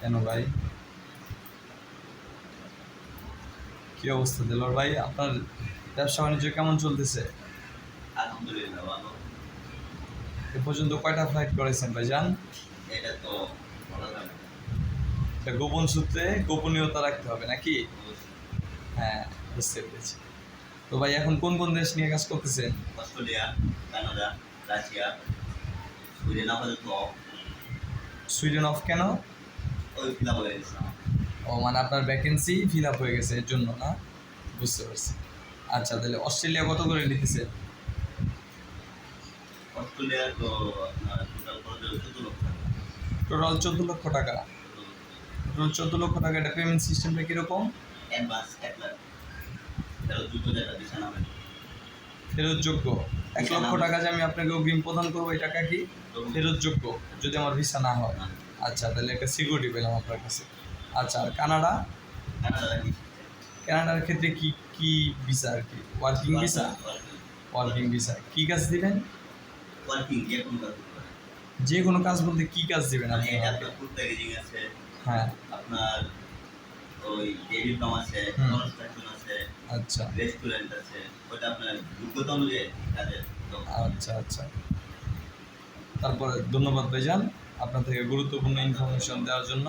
কেন ভাই? কি অবস্থা দিলর ভাই? আপনার ব্যবসা বাণিজ্য কেমন চলতেছে? আলহামদুলিল্লাহ ভালো। এ পর্যন্ত কয়টা ফ্লাইট করেছেন ভাই যান এটা তো। এটা গোপন সূত্রে গোপনীয়তা রাখতে হবে নাকি? হ্যাঁ বুঝতে পেরেছি। তো ভাই এখন কোন কোন দেশ নিয়ে কাজ করতেছেন? Australia Canada Russia. সুইডেন আপাতত সুইডেন অফ কেন? ওই হয়ে গেছে ও মানে আপনার ভ্যাকেন্সি ফিল আপ হয়ে গেছে এর জন্য না? বুঝতে পারছি। আচ্ছা তাহলে অস্ট্রেলিয়া কত করে নিতেছে? অস্ট্রেলিয়া তো টোটাল চোদ্দ লক্ষ টাকা। টোটাল চোদ্দ লক্ষ টাকা? এটা পেমেন্ট সিস্টেমটা কীরকম? অ্যাডভান্স এক লাখ। দুটো টাকা দিচ্ছে না ফেরত যোগ্য এক লক্ষ টাকা যে আমি আপনাকে অগ্রিম প্রদান করব এই টাকা কি? ফেরত যোগ্য যদি আমার ভিসা না হয়। আচ্ছা তাহলে একটা সিকিউরিটি পেলাম আপনার কাছে। আচ্ছা আর কানাডা? কানাডা কানাডার ক্ষেত্রে কি কি ভিসা আর কি? Working visa? ওয়ার্কিং। ভিসা। কি কাজ দিবেন? ওয়ার্কিং যে কোনো কাজ। বলতে কি কাজ দিবেন মানে আপনি হ্যাঁ। আপনার ওই আছে আচ্ছা। রেস্টুরেন্ট আছে ওটা আপনার যোগ্যতা অনুযায়ী কাজের আচ্ছা আচ্ছা। তারপরে ধন্যবাদ ভাইজান আপনার থেকে গুরুত্বপূর্ণ ইনফরমেশন দেওয়ার জন্য।